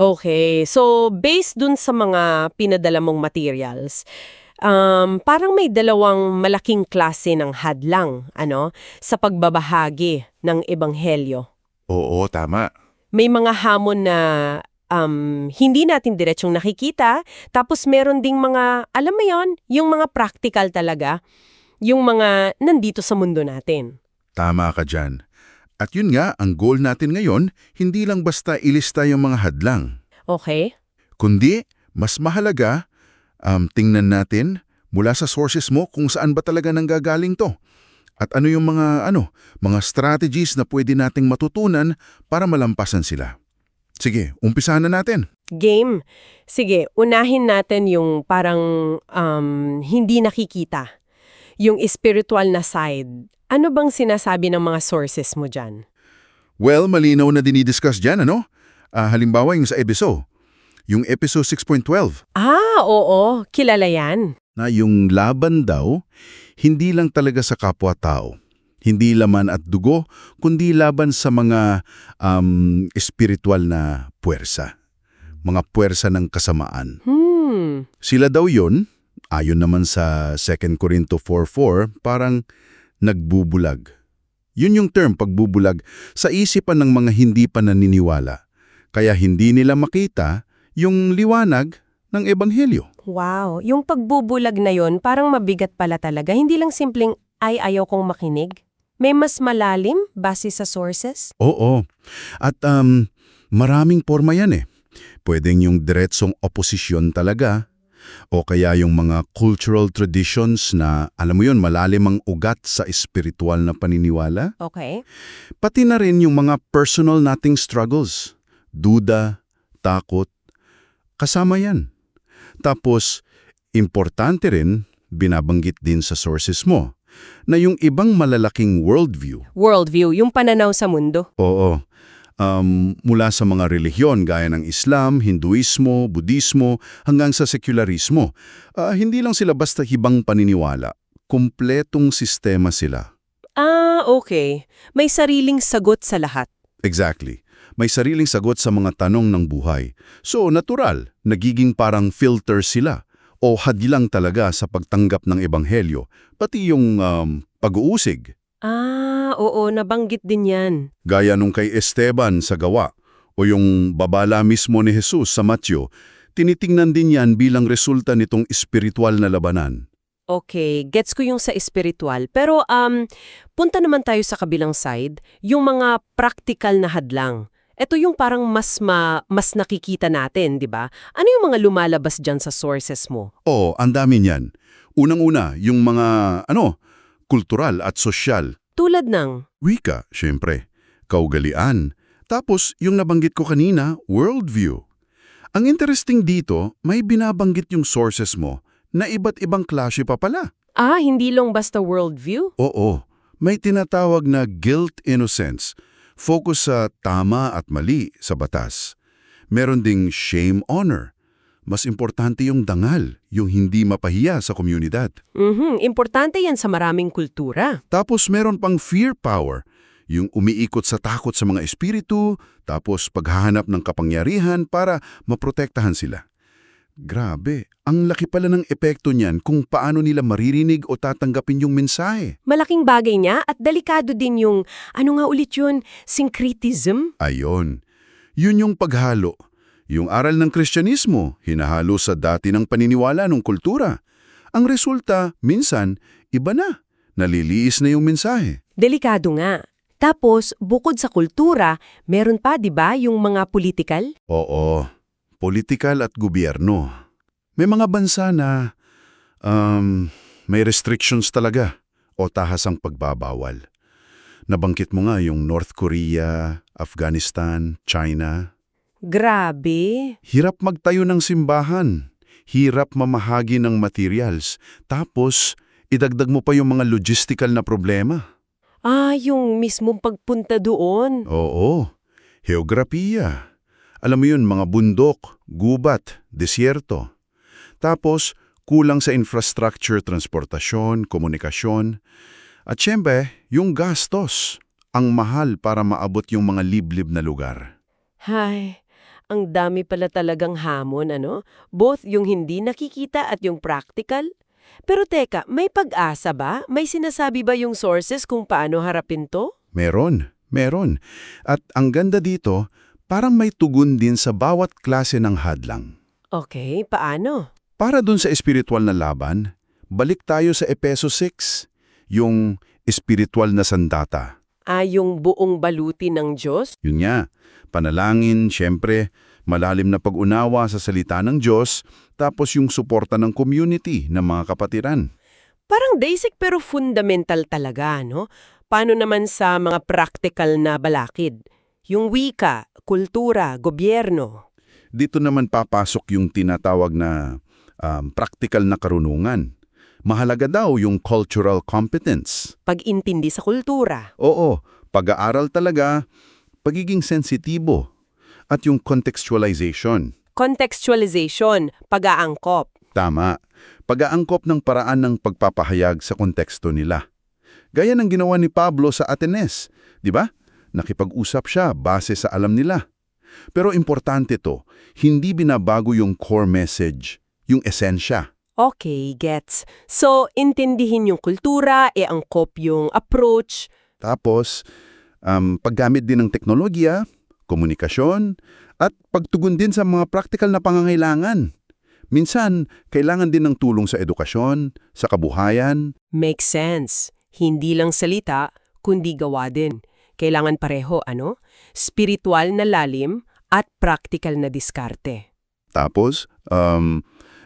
Okay. So, based dun sa mga pinadala mong materials, um, parang may dalawang malaking klase ng hadlang, ano, sa pagbabahagi ng ebanghelyo. Oo, tama. May mga hamon na um, hindi natin diretsong nakikita, tapos meron ding mga, alam mo yon, yung mga practical talaga, yung mga nandito sa mundo natin. Tama ka dyan. At yun nga, ang goal natin ngayon, hindi lang basta ilista yung mga hadlang. Okay? Kundi, mas mahalaga, um, tingnan natin mula sa sources mo kung saan ba talaga nanggagaling to. At ano yung mga, ano, mga strategies na pwede nating matutunan para malampasan sila. Sige, umpisahan na natin. Game. Sige, unahin natin yung parang um, hindi nakikita. Yung spiritual na side. Ano bang sinasabi ng mga sources mo dyan? Well, malinaw na dinidiscuss dyan, ano? Ah, halimbawa yung sa episode. Yung episode 6.12 Ah, oo. Kilala yan. na yung laban daw, hindi lang talaga sa kapwa-tao. Hindi laman at dugo, kundi laban sa mga um, espiritual na puwersa. Mga puwersa ng kasamaan. Hmm. Sila daw yon, ayon naman sa 2 Corinto 4.4, parang nagbubulag. Yun yung term, pagbubulag, sa isipan ng mga hindi pa naniniwala. Kaya hindi nila makita yung liwanag ng ebanghelyo. Wow. Yung pagbubulag na yon parang mabigat pala talaga. Hindi lang simpleng, ay ayaw kong makinig. May mas malalim base sa sources? Oo. At um, maraming forma yan eh. Pwedeng yung diretsong oposisyon talaga, o kaya yung mga cultural traditions na, alam mo yun, malalim ang ugat sa espiritual na paniniwala. Okay. Pati na rin yung mga personal nating struggles. Duda, takot, kasama yan. Tapos, importante rin, binabanggit din sa sources mo, na yung ibang malalaking worldview, Worldview, yung pananaw sa mundo. Oo. Um, mula sa mga relihiyon gaya ng Islam, Hinduismo, Budismo, hanggang sa sekularismo. Ah, hindi lang sila basta hibang paniniwala. Kumpletong sistema sila. Ah, okay. May sariling sagot sa lahat. Exactly. May sariling sagot sa mga tanong ng buhay. So, natural, nagiging parang filter sila o hadlang talaga sa pagtanggap ng ebanghelyo, pati yung um, pag-uusig. Ah, oo, nabanggit din yan. Gaya nung kay Esteban sa gawa o yung babala mismo ni Jesus sa Matthew, tinitingnan din yan bilang resulta nitong espiritual na labanan. Okay, gets ko yung sa espiritual. Pero um, punta naman tayo sa kabilang side, yung mga practical na hadlang. Ito yung parang mas ma, mas nakikita natin, di ba? Ano yung mga lumalabas dyan sa sources mo? Oo, ang dami niyan. Unang-una, yung mga, ano, kultural at sosyal. Tulad ng, Wika, syempre. Kaugalian. Tapos, yung nabanggit ko kanina, worldview. Ang interesting dito, may binabanggit yung sources mo na iba't ibang klase pa pala. ah, hindi lang basta worldview? Oo, may tinatawag na guilt innocence, focus sa tama at mali sa batas. Meron ding shame honor. Mas importante yung dangal, yung hindi mapahiya sa komunidad. Mhm, importante yan sa maraming kultura. Tapos meron pang fear power, yung umiikot sa takot sa mga espiritu, tapos paghahanap ng kapangyarihan para maprotektahan sila. Grabe, ang laki pala ng epekto niyan kung paano nila maririnig o tatanggapin yung mensahe. Malaking bagay niya at delikado din yung, ano nga ulit yun, syncretism? Ayon, yun yung paghalo. Yung aral ng Kristyanismo, hinahalo sa dati ng paniniwala ng kultura. Ang resulta, minsan, iba na. Naliliis na yung mensahe. Delikado nga. Tapos, bukod sa kultura, meron pa, di ba, yung mga political? Oo, politikal at gobyerno. May mga bansa na um, may restrictions talaga o tahasang pagbabawal. Nabangkit mo nga yung North Korea, Afghanistan, China. Grabe. Hirap magtayo ng simbahan. Hirap mamahagi ng materials. Tapos, idagdag mo pa yung mga logistical na problema. Ah, yung mismong pagpunta doon. Oo, heograpiya. Alam mo yun, mga bundok, gubat, disyerto. Tapos, kulang sa infrastructure, transportasyon, komunikasyon. At syempre, yung gastos. Ang mahal para maabot yung mga liblib na lugar. Hay, Ang dami pala talagang hamon, ano? Both yung hindi nakikita at yung practical. Pero teka, may pag-asa ba? May sinasabi ba yung sources kung paano harapin to? Meron, meron. At ang ganda dito, parang may tugon din sa bawat klase ng hadlang. Okay, paano? Para dun sa espiritual na laban, balik tayo sa Epeso 6, yung espiritual na sandata. Ah, yung buong baluti ng Diyos? Yun nga, panalangin, syempre, malalim na pag-unawa sa salita ng Diyos, tapos yung suporta ng community ng mga kapatiran. Parang basic pero fundamental talaga, no? Paano naman sa mga practical na balakid? Yung wika, kultura, gobyerno. Dito naman papasok yung tinatawag na um, practical na karunungan. Mahalaga daw yung cultural competence. Pag-intindi sa kultura. Oo, pag-aaral talaga, pagiging sensitibo, at yung contextualization. Contextualization, pag-aangkop. Tama, pag-aangkop ng paraan ng pagpapahayag sa konteksto nila. Gaya ng ginawa ni Pablo sa Atenes, di ba? Nakipag-usap siya base sa alam nila. Pero importante to, hindi binabago yung core message, yung esensya. Okay, gets. So, intindihin yung kultura, e-angkop yung approach. Tapos, um, paggamit din ng teknolohiya, komunikasyon, at pagtugon din sa mga practical na pangangailangan. Minsan, kailangan din ng tulong sa edukasyon, sa kabuhayan. Makes sense. Hindi lang salita, kundi gawa din. Kailangan pareho, ano? Spiritual na lalim at practical na diskarte. Tapos, um,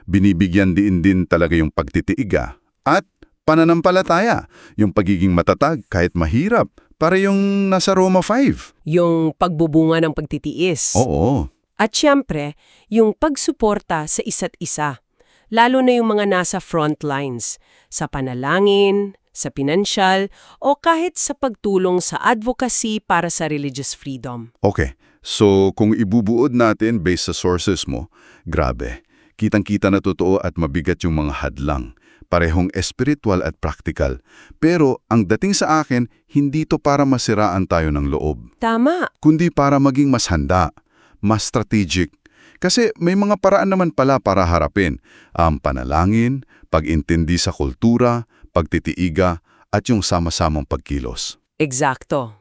binibigyan din din talaga yung pagtitiiga. At pananampalataya, yung pagiging matatag kahit mahirap, para yung nasa Roma 5. Yung pagbubunga ng pagtitiis. Oo. At syempre, yung pagsuporta sa isa't isa. Lalo na yung mga nasa front lines, sa panalangin, sa pinansyal, o kahit sa pagtulong sa advocacy para sa religious freedom. Okay. So, kung ibubuod natin based sa sources mo, grabe. Kitang-kita na totoo at mabigat yung mga hadlang. Parehong espiritual at practical. Pero ang dating sa akin, hindi to para masiraan tayo ng loob. Tama. Kundi para maging mas handa, mas strategic. Kasi may mga paraan naman pala para harapin. Ang panalangin, pag-intindi sa kultura, pagtitiiga, at yung sama-samang pagkilos. Eksakto.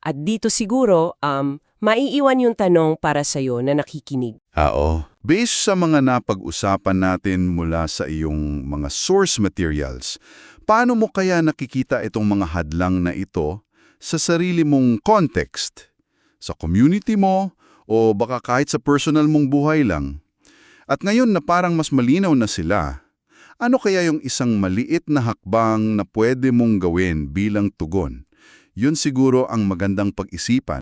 At dito siguro, um, maiiwan yung tanong para sa'yo na nakikinig. Oo. Based sa mga napag-usapan natin mula sa iyong mga source materials, paano mo kaya nakikita itong mga hadlang na ito sa sarili mong context? Sa community mo o baka kahit sa personal mong buhay lang? At ngayon na parang mas malinaw na sila, ano kaya yung isang maliit na hakbang na pwede mong gawin bilang tugon? Yun siguro ang magandang pag-isipan.